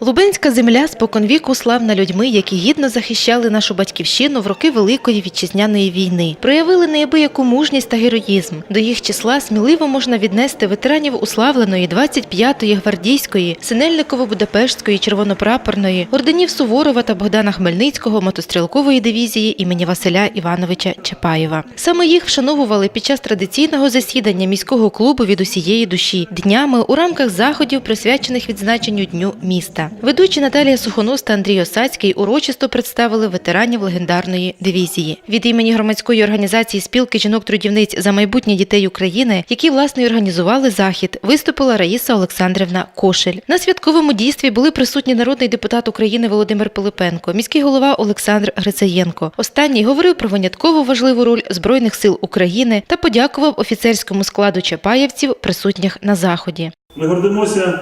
Лубенська земля споконвіку славна людьми, які гідно захищали нашу батьківщину в роки Великої вітчизняної війни, проявили неабияку мужність та героїзм. До їх числа сміливо можна віднести ветеранів уславленої 25-ї гвардійської, Синельниково-Будапештської, червонопрапорної, орденів Суворова та Богдана Хмельницького мотострілкової дивізії імені Василя Івановича Чапаєва. Саме їх вшановували під час традиційного засідання міського клубу від усієї душі днями у рамках заходів, присвячених відзначенню дню міста. Ведучі Наталія Сухонос та Андрій Осацький урочисто представили ветеранів легендарної дивізії. Від імені громадської організації спілки жінок-трудівниць за майбутнє дітей України, які власне організували захід, виступила Раїса Олександрівна Кошель. На святковому дійстві були присутні народний депутат України Володимир Пилипенко, міський голова Олександр Грицаєнко. Останній говорив про винятково важливу роль збройних сил України та подякував офіцерському складу чапаєвців, присутніх на заході. Ми гордимося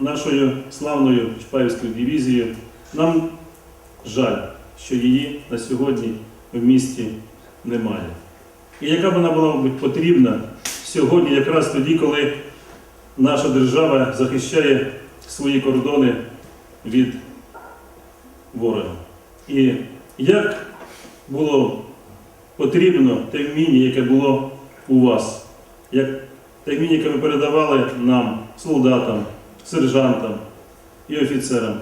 нашою славною Чапаївською дивізією. Нам жаль, що її на сьогодні в місті немає. І яка вона була мабуть, потрібна сьогодні, якраз тоді, коли наша держава захищає свої кордони від ворога. І як було потрібно те вміння, яке було у вас, як те вміння, яке ви передавали нам, солдатам, сержантам і офіцерам,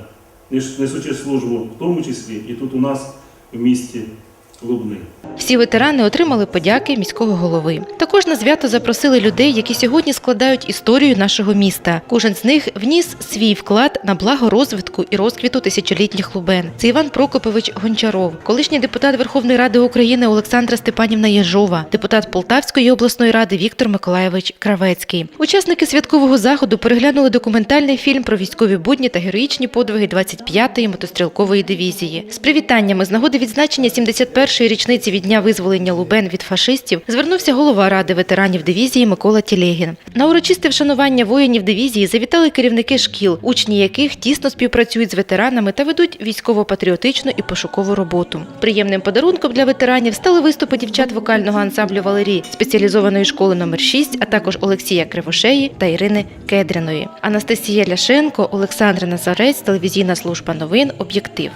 нес- несучи службу, в тому числі і тут у нас в місті Лубни. Всі ветерани отримали подяки міського голови. Також на свято запросили людей, які сьогодні складають історію нашого міста. Кожен з них вніс свій вклад на благо розвитку і розквіту тисячолітніх лубен. Це Іван Прокопович Гончаров, колишній депутат Верховної Ради України Олександра Степанівна Єжова, депутат Полтавської обласної ради Віктор Миколаєвич Кравецький. Учасники святкового заходу переглянули документальний фільм про військові будні та героїчні подвиги 25-ї мотострілкової дивізії. З привітаннями з нагоди відзначення 71-ї річниці від дня визволення Лубен від фашистів звернувся голова ради ветеранів дивізії Микола Тілегін. На урочисте вшанування воїнів дивізії завітали керівники шкіл, учні яких тісно співпрацюють з ветеранами та ведуть військово-патріотичну і пошукову роботу. Приємним подарунком для ветеранів стали виступи дівчат вокального ансамблю Валерії спеціалізованої школи номер 6, а також Олексія Кривошеї та Ірини Кедряної. Анастасія Ляшенко, Олександр Назарець, телевізійна служба новин, об'єктив.